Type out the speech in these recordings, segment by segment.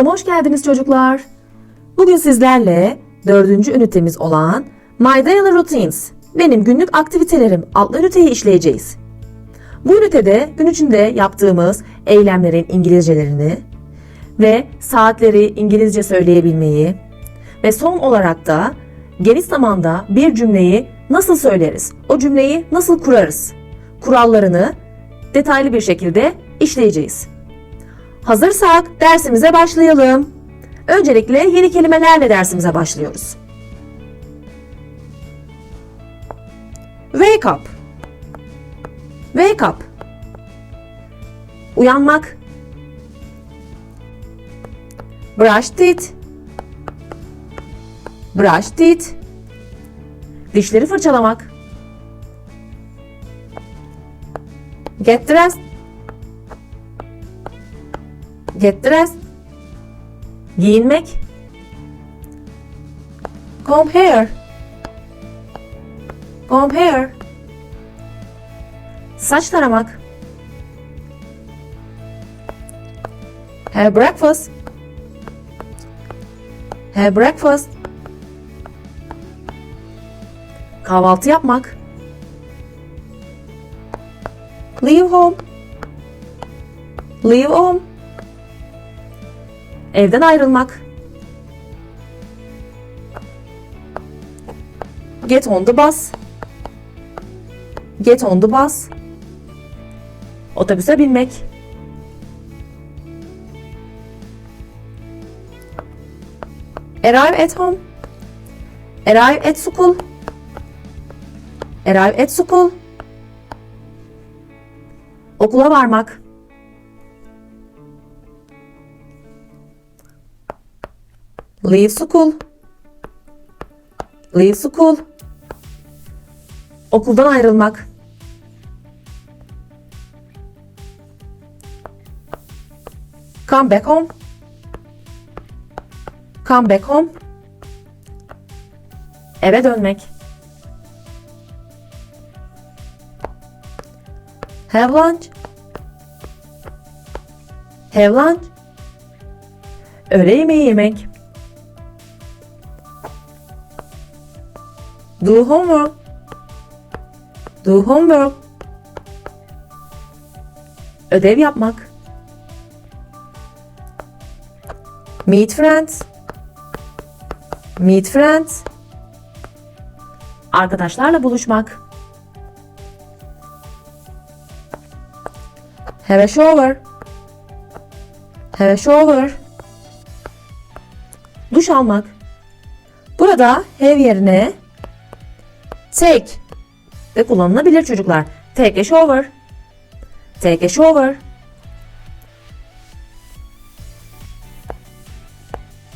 Kanalıma hoş geldiniz çocuklar. Bugün sizlerle dördüncü ünitemiz olan My Daily Routines, benim günlük aktivitelerim adlı üniteyi işleyeceğiz. Bu ünitede gün içinde yaptığımız eylemlerin İngilizcelerini ve saatleri İngilizce söyleyebilmeyi ve son olarak da geniş zamanda bir cümleyi nasıl söyleriz, o cümleyi nasıl kurarız, kurallarını detaylı bir şekilde işleyeceğiz. Hazırsak dersimize başlayalım. Öncelikle yeni kelimelerle dersimize başlıyoruz. Wake up. Wake up. Uyanmak. Brush teeth. Brush teeth. Dişleri fırçalamak. Get dressed. Get dressed. Giyinmek. Comb hair. Comb hair. Saç taramak. Have breakfast. Have breakfast. Kahvaltı yapmak. Leave home. Leave home. Evden ayrılmak. Get on the bus. Get on the bus. Otobüse binmek. Arrive at home. Arrive at school. Arrive at school. Okula varmak. Leave school. Leave school. Okuldan ayrılmak. Come back home. Come back home. Eve dönmek. Have lunch. Have lunch. Öğle yemeği yemek. Do homework. Do homework. Ödev yapmak. Meet friends. Meet friends. Arkadaşlarla buluşmak. Have a shower. Have a shower. Duş almak. Burada have yerine take de kullanılabilir çocuklar. Take a shower. Take a shower.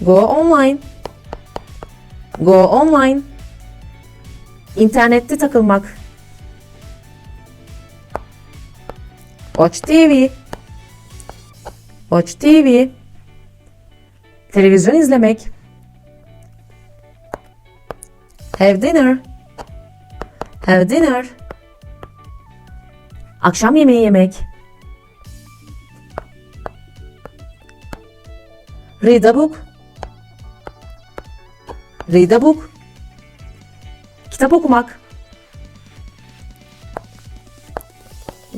Go online. Go online. İnternette takılmak. Watch TV. Watch TV. Televizyon izlemek. Have dinner. Have dinner. Akşam yemeği yemek. Read a book. Read a book. Kitap okumak.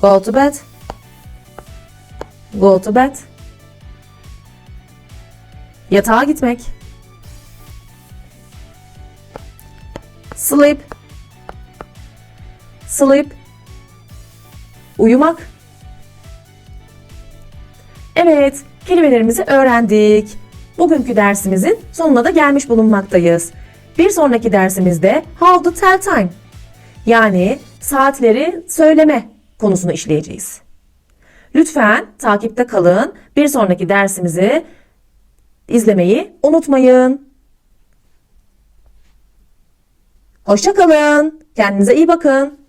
Go to bed. Go to bed. Yatağa gitmek. Sleep. Sleep. Uyumak. Evet, kelimelerimizi öğrendik. Bugünkü dersimizin sonuna da gelmiş bulunmaktayız. Bir sonraki dersimizde how to tell time yani saatleri söyleme konusunu işleyeceğiz. Lütfen takipte kalın. Bir sonraki dersimizi izlemeyi unutmayın. Hoşça kalın. Kendinize iyi bakın.